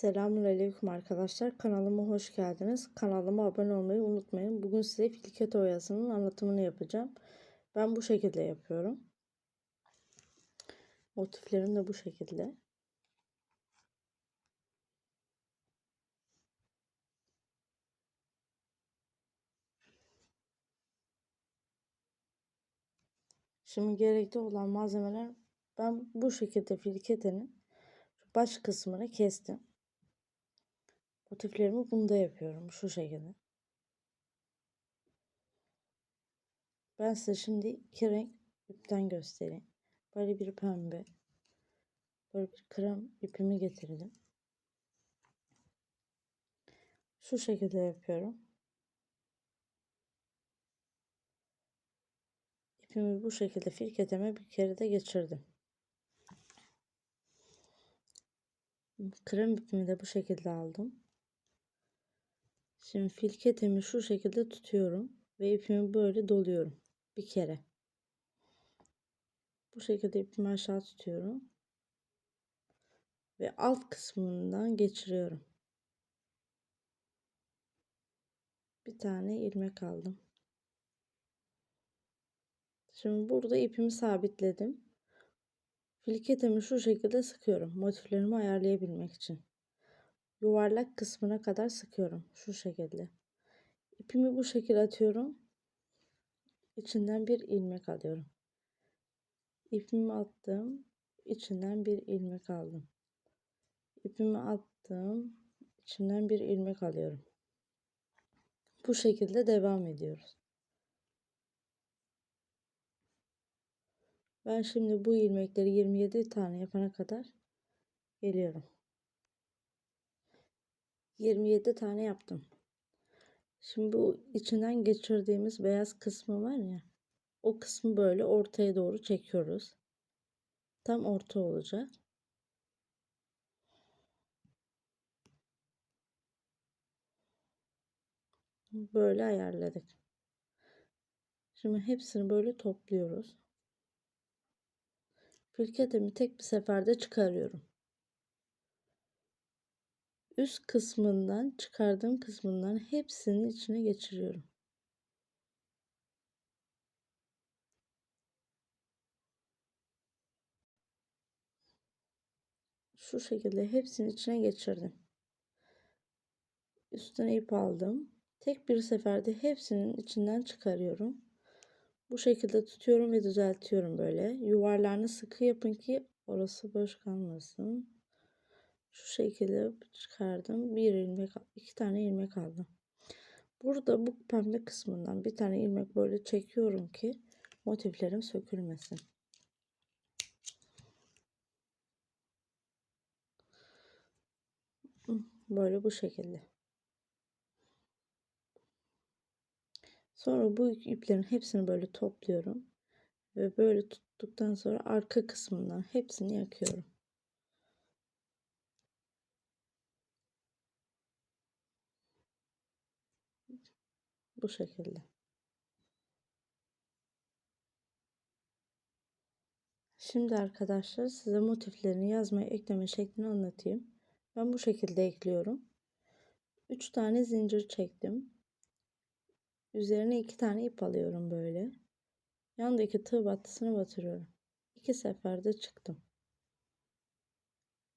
Selamünaleyküm arkadaşlar. Kanalıma hoş geldiniz. Kanalıma abone olmayı unutmayın. Bugün size filket oyasının anlatımını yapacağım. Ben bu şekilde yapıyorum. Motiflerim de bu şekilde. Şimdi gerekli olan malzemeler ben bu şekilde filketenin baş kısmını kestim. Motiflerimi bunda yapıyorum şu şekilde. Ben size şimdi iki renk ipten göstereyim. Böyle bir pembe, böyle bir krem ipimi getirdim. Şu şekilde yapıyorum. İpimi bu şekilde filketeme bir kere de geçirdim. Krem ipimi de bu şekilde aldım. Şimdi filketemi şu şekilde tutuyorum ve ipimi böyle doluyorum bir kere. Bu şekilde ipimi aşağı tutuyorum ve alt kısmından geçiriyorum. Bir tane ilmek aldım. Şimdi burada ipimi sabitledim. Filketimi şu şekilde sıkıyorum. Motiflerimi ayarlayabilmek için. Yuvarlak kısmına kadar sıkıyorum. Şu şekilde. İpimi bu şekilde atıyorum. İçinden bir ilmek alıyorum. İpimi attım. İçinden bir ilmek aldım. İpimi attım. İçinden bir ilmek alıyorum. Bu şekilde devam ediyoruz. Ben şimdi bu ilmekleri 27 tane yapana kadar geliyorum. 27 tane yaptım. Şimdi bu içinden geçirdiğimiz beyaz kısmı var ya. O kısmı böyle ortaya doğru çekiyoruz. Tam orta olacak. Böyle ayarladık. Şimdi hepsini böyle topluyoruz. Filketimi tek bir seferde çıkarıyorum. Üst kısmından çıkardığım kısmından hepsini içine geçiriyorum. Şu şekilde hepsini içine geçirdim. Üstüne ip aldım. Tek bir seferde hepsinin içinden çıkarıyorum. Bu şekilde tutuyorum ve düzeltiyorum böyle. Yuvarlarını sıkı yapın ki orası boş kalmasın. Şu şekilde çıkardım. Bir ilmek, iki tane ilmek aldım. Burada bu pembe kısmından bir tane ilmek böyle çekiyorum ki motiflerim sökülmesin. Böyle bu şekilde. Sonra bu iplerin hepsini böyle topluyorum. Ve böyle tuttuktan sonra arka kısmından hepsini yakıyorum. Bu şekilde. Şimdi arkadaşlar size motiflerini yazmaya ekleme şeklini anlatayım. Ben bu şekilde ekliyorum. 3 tane zincir çektim. Üzerine 2 tane ip alıyorum böyle. Yandaki tığ battısını batırıyorum. 2 seferde çıktım.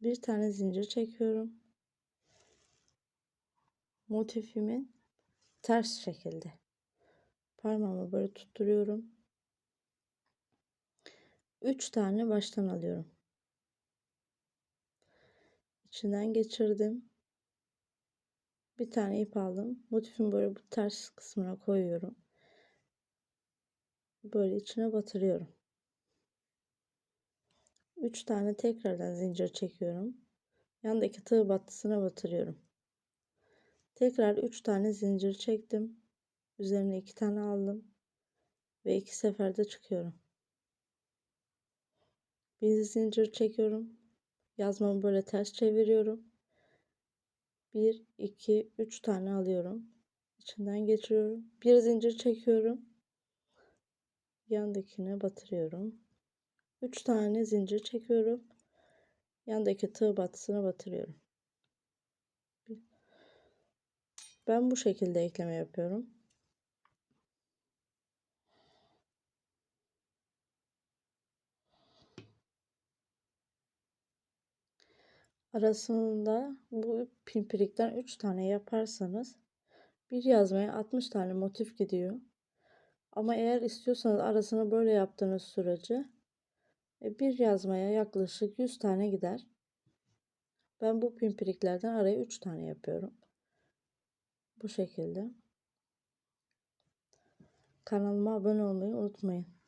Bir tane zincir çekiyorum. Motifimin ters şekilde. Parmağımı böyle tutturuyorum. 3 tane baştan alıyorum. İçinden geçirdim. Bir tane ip aldım. Motifin böyle bu ters kısmına koyuyorum. Böyle içine batırıyorum. 3 tane tekrardan zincir çekiyorum. Yandaki tığ battısına batırıyorum. Tekrar 3 tane zincir çektim. Üzerine 2 tane aldım. Ve 2 seferde çıkıyorum. Bir zincir çekiyorum. Yazmamı böyle ters çeviriyorum. 1, 2, 3 tane alıyorum. İçinden geçiriyorum. Bir zincir çekiyorum. Yandakine batırıyorum. 3 tane zincir çekiyorum. Yandaki tığ battısına batırıyorum. Ben bu şekilde ekleme yapıyorum. Arasında bu pimpirikten 3 tane yaparsanız bir yazmaya 60 tane motif gidiyor. Ama eğer istiyorsanız arasını böyle yaptığınız sürece e, bir yazmaya yaklaşık 100 tane gider. Ben bu pimpiriklerden araya 3 tane yapıyorum. Bu şekilde. Kanalıma abone olmayı unutmayın.